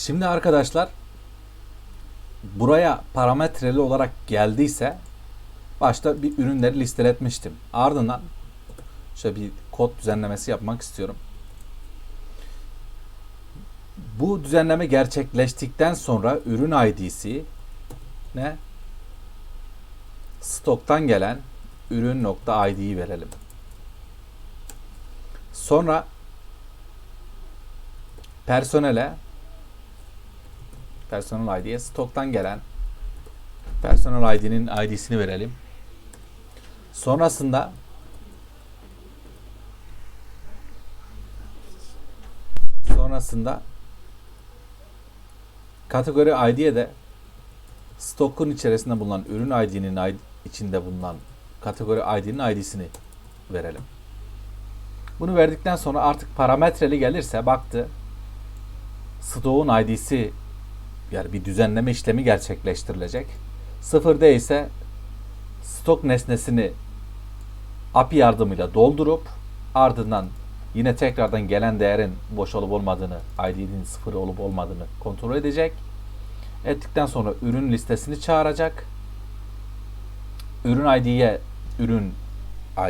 Şimdi arkadaşlar buraya parametreli olarak geldiyse başta bir ürünleri listeletmiştim. Ardından şöyle bir kod düzenlemesi yapmak istiyorum. Bu düzenleme gerçekleştikten sonra ürün ID'si ne? Stoktan gelen ürün nokta ID'yi verelim. Sonra personele personel ID'ye stoktan gelen personel ID'nin ID'sini verelim. Sonrasında sonrasında kategori ID'ye de stokun içerisinde bulunan ürün ID'nin ID içinde bulunan kategori ID'nin ID'sini verelim. Bunu verdikten sonra artık parametreli gelirse baktı stoğun ID'si yani bir düzenleme işlemi gerçekleştirilecek. Sıfır değilse stok nesnesini API yardımıyla doldurup ardından yine tekrardan gelen değerin boş olup olmadığını, ID'nin sıfır olup olmadığını kontrol edecek. Ettikten sonra ürün listesini çağıracak. Ürün ID'ye ürün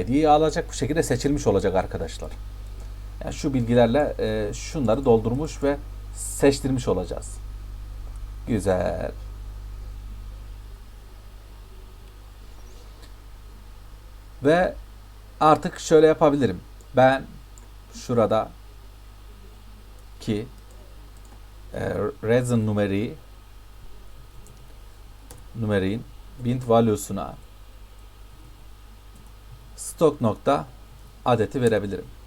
ID'yi alacak. Bu şekilde seçilmiş olacak arkadaşlar. Yani şu bilgilerle e, şunları doldurmuş ve seçtirmiş olacağız. Güzel. Ve artık şöyle yapabilirim. Ben şurada ki e, reason numeriği numeriğin bint value'suna stok nokta adeti verebilirim.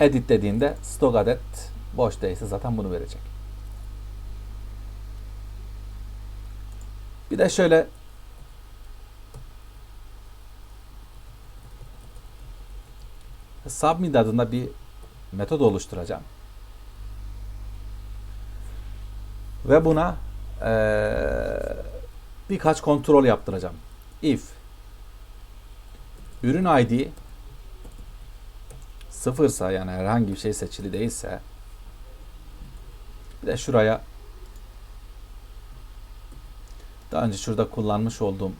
Edit dediğinde stok adet boş değilse zaten bunu verecek. Bir de şöyle submit adında bir metod oluşturacağım. Ve buna eee, birkaç kontrol yaptıracağım. If ürün ID sıfırsa yani herhangi bir şey seçili değilse bir de şuraya daha önce şurada kullanmış olduğum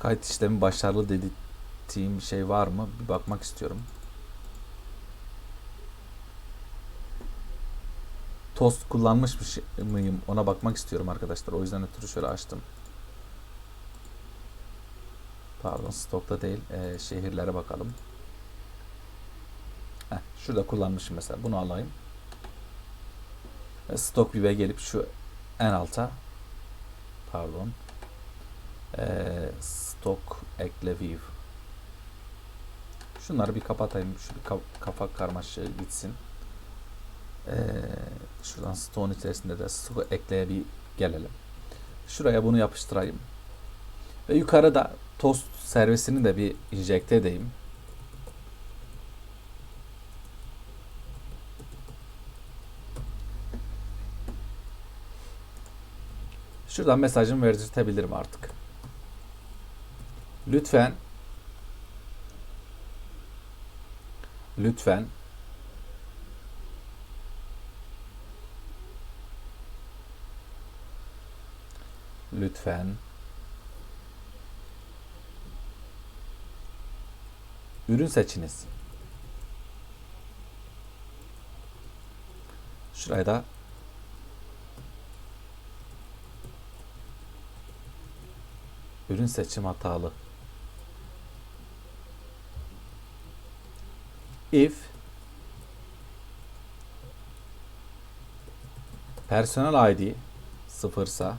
kayıt işlemi başarılı dediğim bir şey var mı? Bir bakmak istiyorum. Tost kullanmış şey- mıyım? Ona bakmak istiyorum arkadaşlar. O yüzden ötürü şöyle açtım. Pardon stokta değil. Ee, şehirlere bakalım. Heh, şurada kullanmışım mesela. Bunu alayım. Ve stok view'e gelip şu en alta pardon ee, stok ekle view şunları bir kapatayım şu bir ka- kafa karmaşığı gitsin ee, şuradan stoğun içerisinde de stok ekleye bir gelelim şuraya bunu yapıştırayım ve yukarıda tost servisini de bir injekte edeyim Şuradan mesajımı verdirtebilirim artık. Lütfen lütfen lütfen ürün seçiniz. Şuraya da Ürün seçim hatalı. If personel ID sıfırsa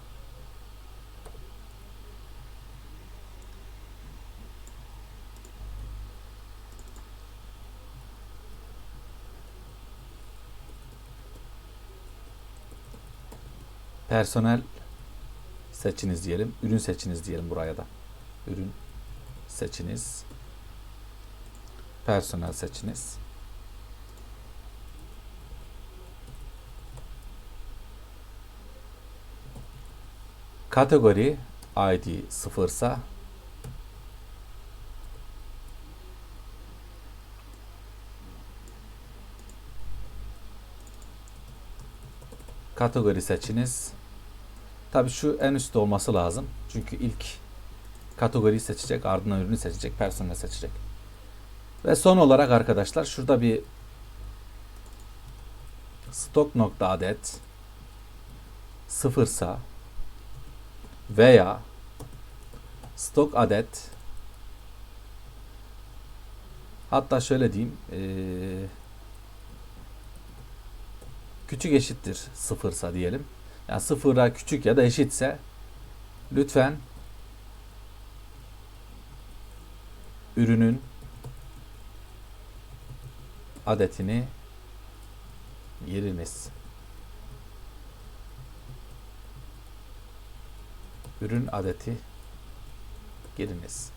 Personel seçiniz diyelim. Ürün seçiniz diyelim buraya da. Ürün seçiniz. Personel seçiniz. Kategori ID sıfırsa kategori seçiniz. Tabii şu en üstte olması lazım. Çünkü ilk kategoriyi seçecek, ardından ürünü seçecek, personel seçecek. Ve son olarak arkadaşlar şurada bir stok nokta adet sıfırsa veya stok adet hatta şöyle diyeyim küçük eşittir sıfırsa diyelim. Yani sıfıra küçük ya da eşitse lütfen ürünün adetini giriniz. Ürün adeti giriniz.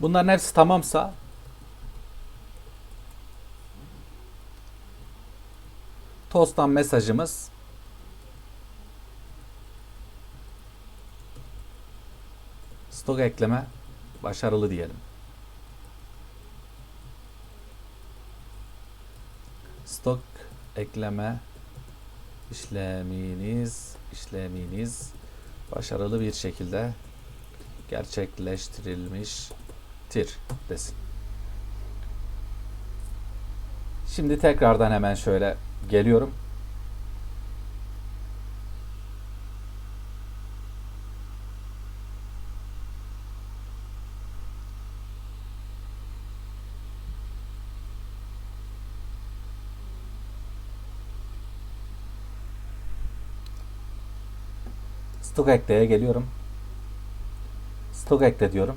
Bunların hepsi tamamsa Tost'tan mesajımız stok ekleme başarılı diyelim. Stok ekleme işleminiz işleminiz başarılı bir şekilde gerçekleştirilmiştir desin. Şimdi tekrardan hemen şöyle geliyorum. Stok ekleye geliyorum. Stok ekle diyorum.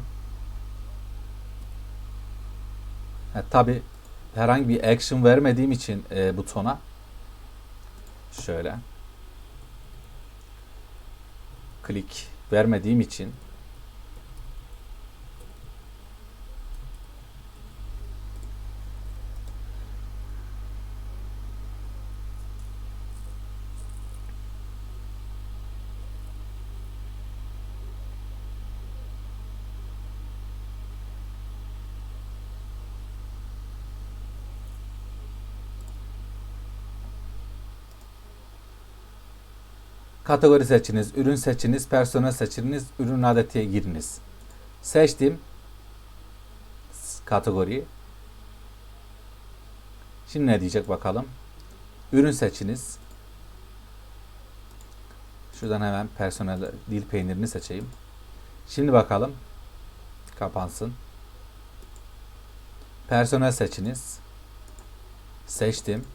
Ha, tabi herhangi bir action vermediğim için e, butona şöyle klik vermediğim için Kategori seçiniz, ürün seçiniz, personel seçiniz, ürün adetiye giriniz. Seçtim kategoriyi. Şimdi ne diyecek bakalım. Ürün seçiniz. Şuradan hemen personel dil peynirini seçeyim. Şimdi bakalım. Kapansın. Personel seçiniz. Seçtim.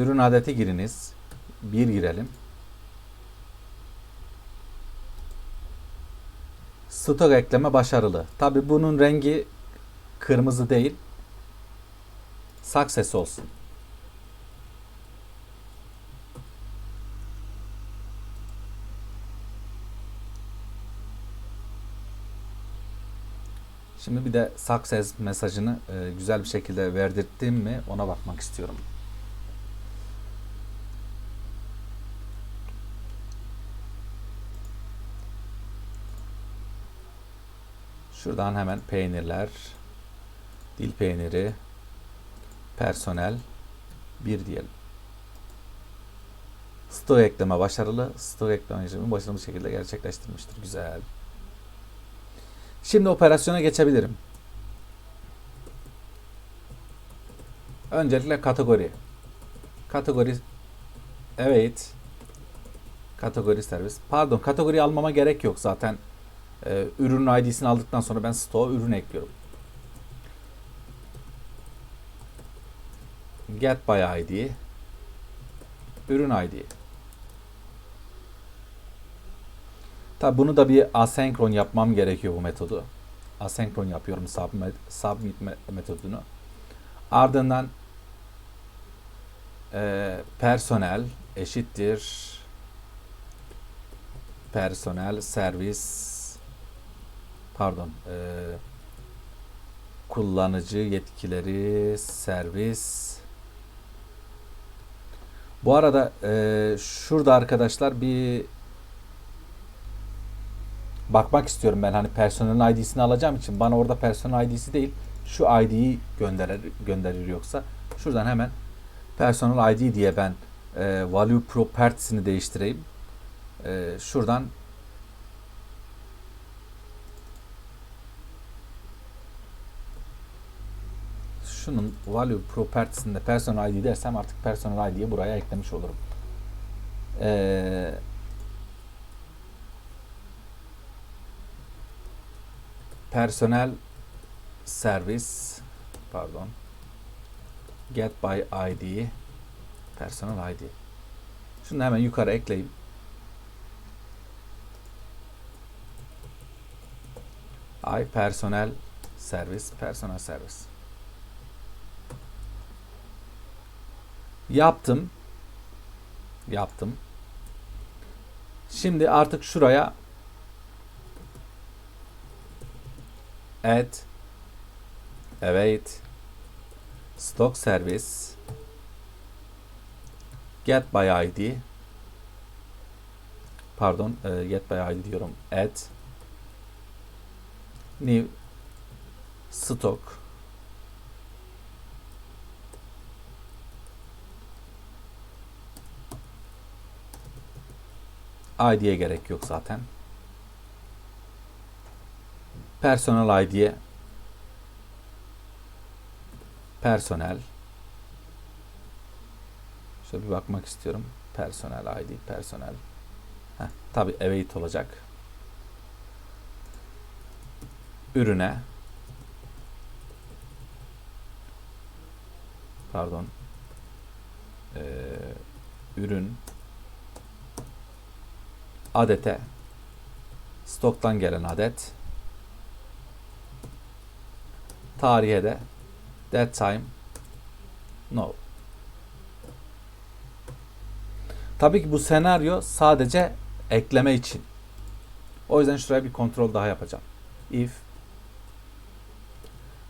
Ürün adeti giriniz. Bir girelim. Stok ekleme başarılı. Tabi bunun rengi kırmızı değil. Success olsun. Şimdi bir de success mesajını e, güzel bir şekilde verdirttim mi ona bakmak istiyorum. Şuradan hemen peynirler, dil peyniri, personel bir diyelim. Stok ekleme başarılı. Stok ekleme işlemi başarılı bir şekilde gerçekleştirmiştir. Güzel. Şimdi operasyona geçebilirim. Öncelikle kategori. Kategori evet. Kategori servis. Pardon, kategori almama gerek yok zaten. Ee, ürün ID'sini aldıktan sonra ben stoğa ürün ekliyorum. Get by ID ürün ID. Tabi bunu da bir asenkron yapmam gerekiyor bu metodu. Asenkron yapıyorum submit, submit metodunu. Ardından e, personel eşittir personel servis pardon e, kullanıcı yetkileri servis. Bu arada e, şurada arkadaşlar bir bakmak istiyorum ben. Hani personel ID'sini alacağım için bana orada personel ID'si değil şu ID'yi gönderir gönderir yoksa. Şuradan hemen personel ID diye ben e, value properties'ini değiştireyim. E, şuradan şunun value properties'inde personal ID dersem artık personal ID'yi buraya eklemiş olurum. Ee, personel servis pardon get by ID personal ID şunu hemen yukarı ekleyeyim. I personel servis personel servis Yaptım. Yaptım. Şimdi artık şuraya add. Await stock service. Get by id pardon e, get by id diyorum. Add. New stock ID'ye gerek yok zaten. Personel ID'ye personel şöyle bir bakmak istiyorum. Personel ID, personel. Heh, tabi await olacak. Ürüne pardon ee, ürün adete stoktan gelen adet. Tarihe de that time no. Tabii ki bu senaryo sadece ekleme için. O yüzden şuraya bir kontrol daha yapacağım. İf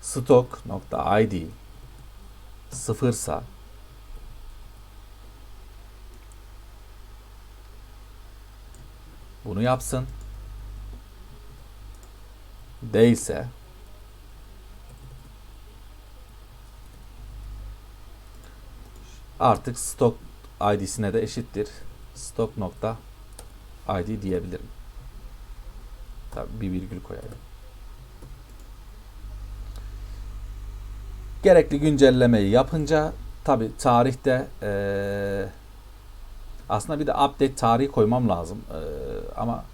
stock.id sıfırsa bunu yapsın. Değilse artık stok id'sine de eşittir. Stok nokta id diyebilirim. Tabii bir virgül koyalım. Gerekli güncellemeyi yapınca tabi tarihte ee, aslında bir de update tarihi koymam lazım. Ee, ama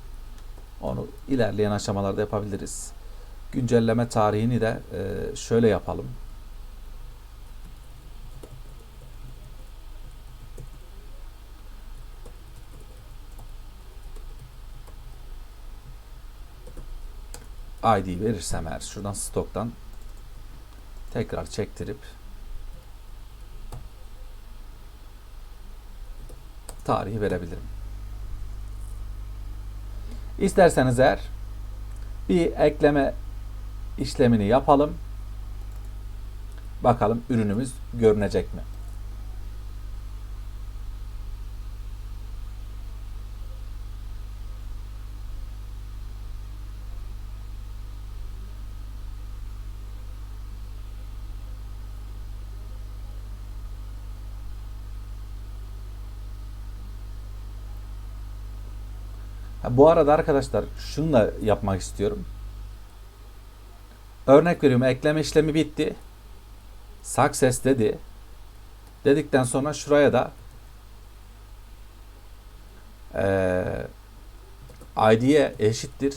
onu ilerleyen aşamalarda yapabiliriz. Güncelleme tarihini de e, şöyle yapalım. ID verirsem eğer şuradan stoktan tekrar çektirip tarihi verebilirim. İsterseniz eğer bir ekleme işlemini yapalım. Bakalım ürünümüz görünecek mi? Bu arada arkadaşlar şunu da yapmak istiyorum. Örnek veriyorum ekleme işlemi bitti. Success dedi. Dedikten sonra şuraya da e, ID'ye eşittir.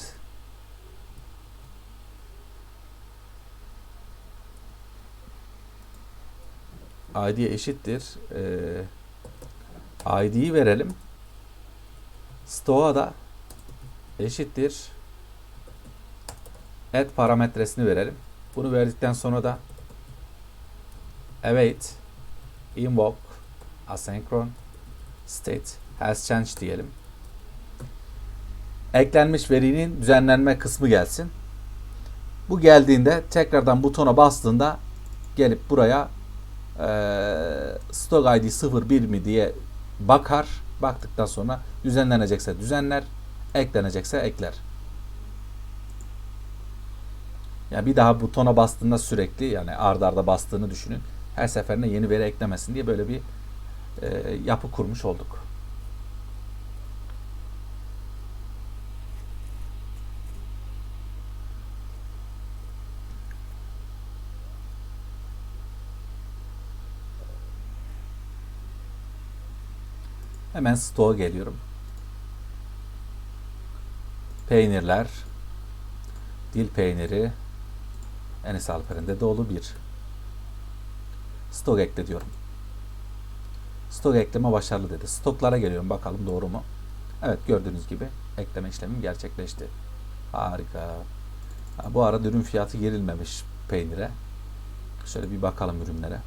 ID'ye eşittir. E, ID'yi verelim. Stoğa da eşittir add parametresini verelim. Bunu verdikten sonra da await invoke asynchron state has changed diyelim. Eklenmiş verinin düzenlenme kısmı gelsin. Bu geldiğinde tekrardan butona bastığında gelip buraya e, stock id 01 mi diye bakar. Baktıktan sonra düzenlenecekse düzenler eklenecekse ekler. Ya bir daha butona bastığında sürekli yani ardarda arda bastığını düşünün. Her seferinde yeni veri eklemesin diye böyle bir e, yapı kurmuş olduk. Hemen stoğa geliyorum. Peynirler, dil peyniri, Enes Alper'in dolu bir. Stok ekle diyorum. Stok ekleme başarılı dedi. Stoklara geliyorum bakalım doğru mu? Evet gördüğünüz gibi ekleme işlemim gerçekleşti. Harika. Ha, bu arada ürün fiyatı girilmemiş peynire. Şöyle bir bakalım ürünlere.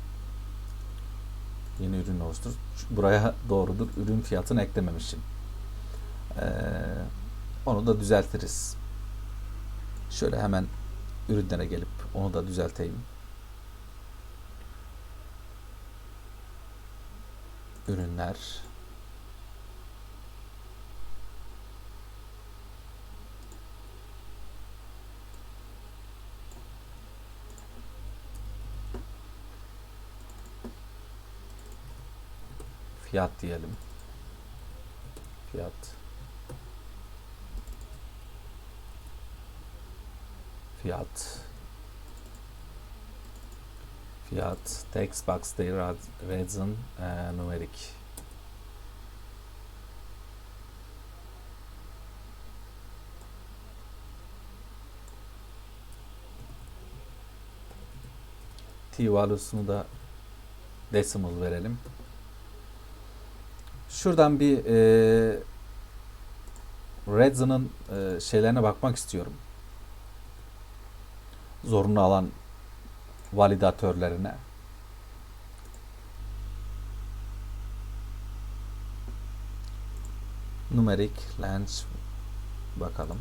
Yeni ürün oluştur. Buraya doğrudur. Ürün fiyatını eklememişim. Ee, onu da düzeltiriz. Şöyle hemen ürünlere gelip onu da düzelteyim. Ürünler. Fiyat diyelim. Fiyat. Fiyat. Fiyat. Text box değil, reason, e, numerik. T value'sunu da decimal verelim. Şuradan bir e, Redzen'ın e, şeylerine bakmak istiyorum. Zorunlu alan validatörlerine. Numerik lens bakalım.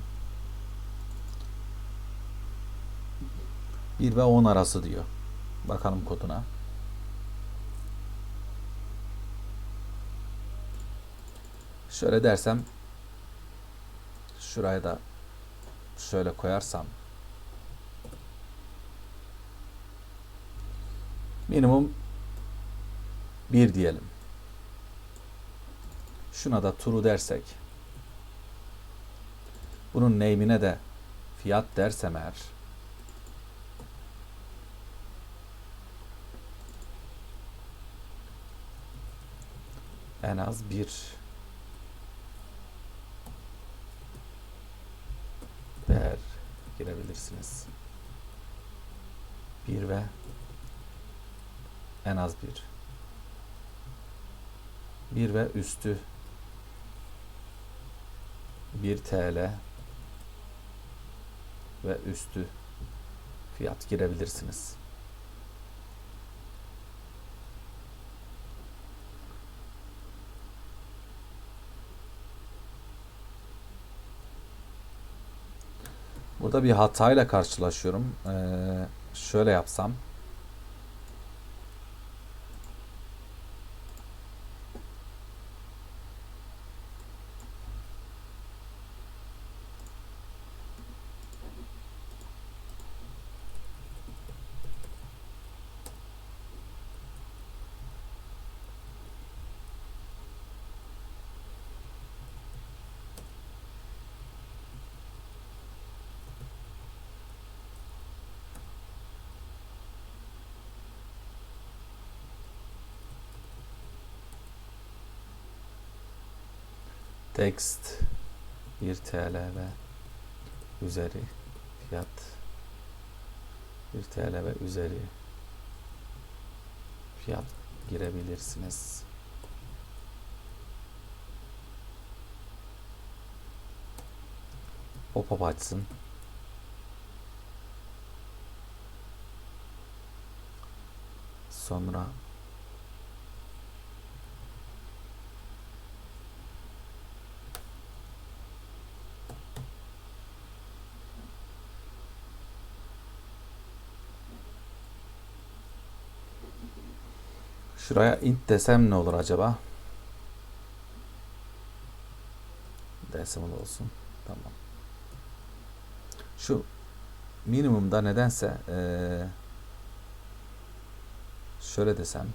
1 ve 10 arası diyor. Bakalım koduna. Şöyle dersem şuraya da şöyle koyarsam minimum 1 diyelim. Şuna da true dersek bunun name'ine de fiyat dersem eğer en az bir değer girebilirsiniz. Bir ve en az bir. Bir ve üstü 1 TL ve üstü fiyat girebilirsiniz. Burada bir hatayla karşılaşıyorum. Ee, şöyle yapsam. Text 1 TL ve üzeri fiyat 1 TL ve üzeri fiyat girebilirsiniz. Pop-up açsın. Sonra Şuraya int desem ne olur acaba? Decimal olsun. Tamam. Şu minimumda nedense eee, şöyle desem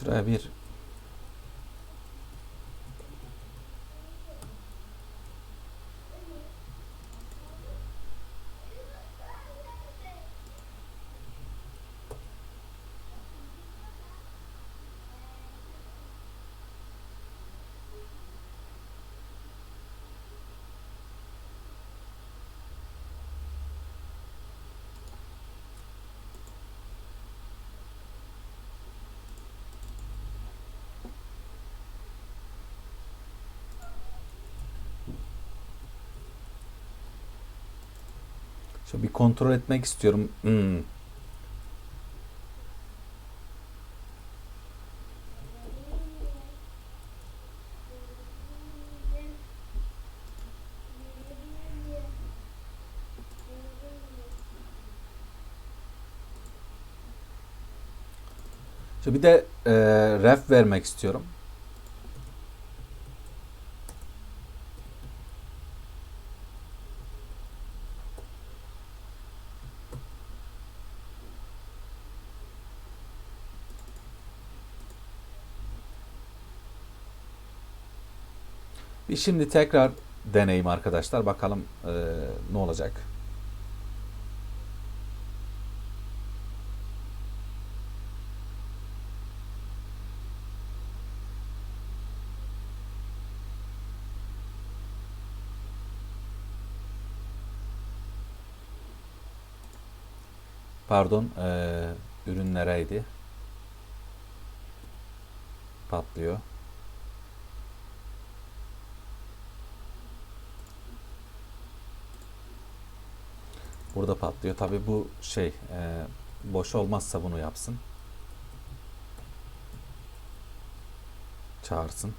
şuraya bir şöyle bir kontrol etmek istiyorum. Hmm. Bir de e, ref vermek istiyorum. Şimdi tekrar deneyim arkadaşlar. Bakalım e, ne olacak. Pardon, e, ürün nereydi? Patlıyor. Burada patlıyor. Tabii bu şey e, boş olmazsa bunu yapsın. Çağırsın.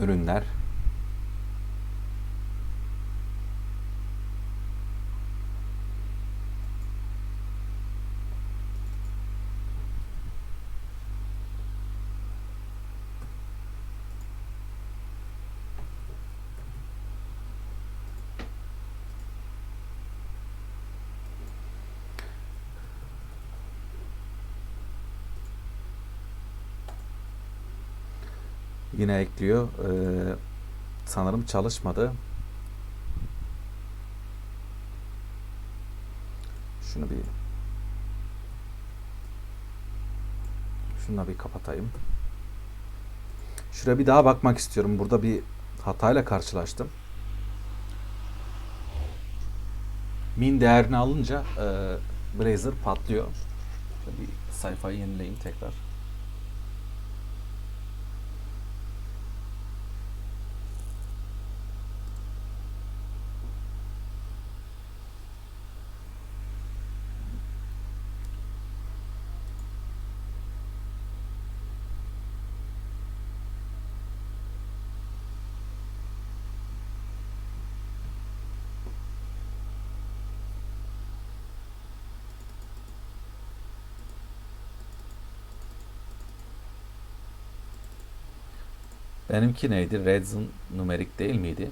Ürünler. Yine ekliyor. Ee, sanırım çalışmadı. Şunu bir şunu bir kapatayım. Şuraya bir daha bakmak istiyorum. Burada bir hatayla karşılaştım. Min değerini alınca e, Blazor patlıyor. Şöyle bir sayfayı yenileyim tekrar. Benimki neydi? Redzone numerik değil miydi?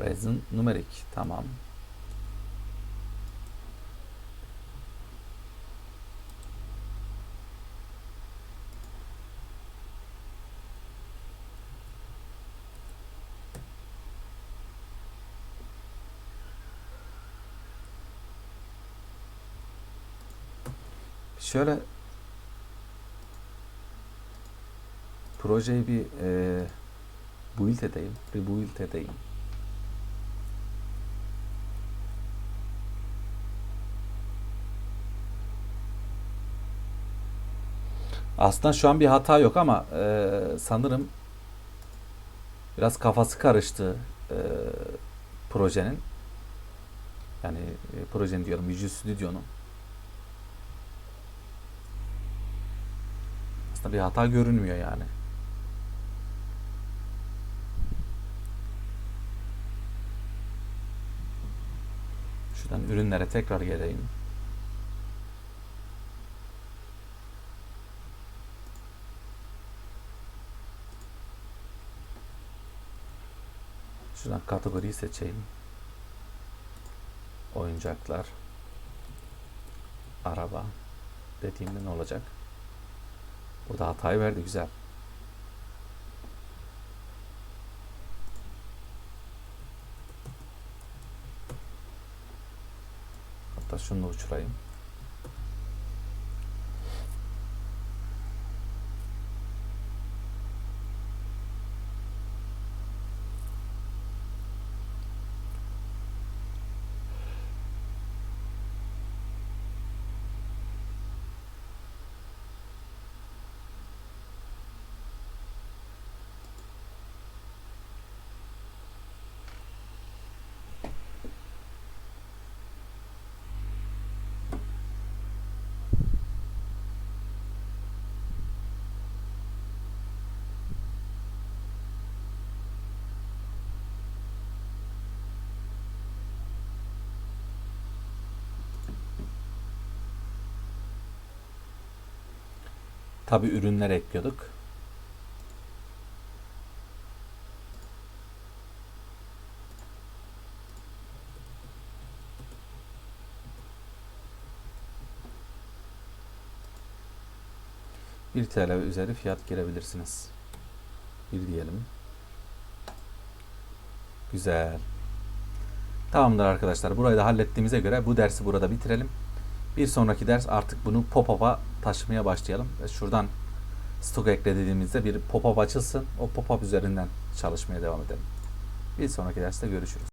Redzone numerik. Tamam. Şöyle projeyi bir e, build edeyim, rebuild edeyim. Aslında şu an bir hata yok ama e, sanırım biraz kafası karıştı e, projenin. Yani e, projenin diyorum Visual Studio'nun. Aslında bir hata görünmüyor yani. Şuradan ürünlere tekrar geleyim. Şuradan kategoriyi seçeyim. Oyuncaklar. Araba. Dediğimde ne olacak? Burada hatayı verdi güzel. Da uçurayım. Tabi ürünler ekliyorduk. Bir TL üzeri fiyat girebilirsiniz. Bir diyelim. Güzel. Tamamdır arkadaşlar. Burayı da hallettiğimize göre bu dersi burada bitirelim. Bir sonraki ders artık bunu pop-up'a taşımaya başlayalım. Şuradan stok ekle dediğimizde bir pop-up açılsın. O pop-up üzerinden çalışmaya devam edelim. Bir sonraki derste görüşürüz.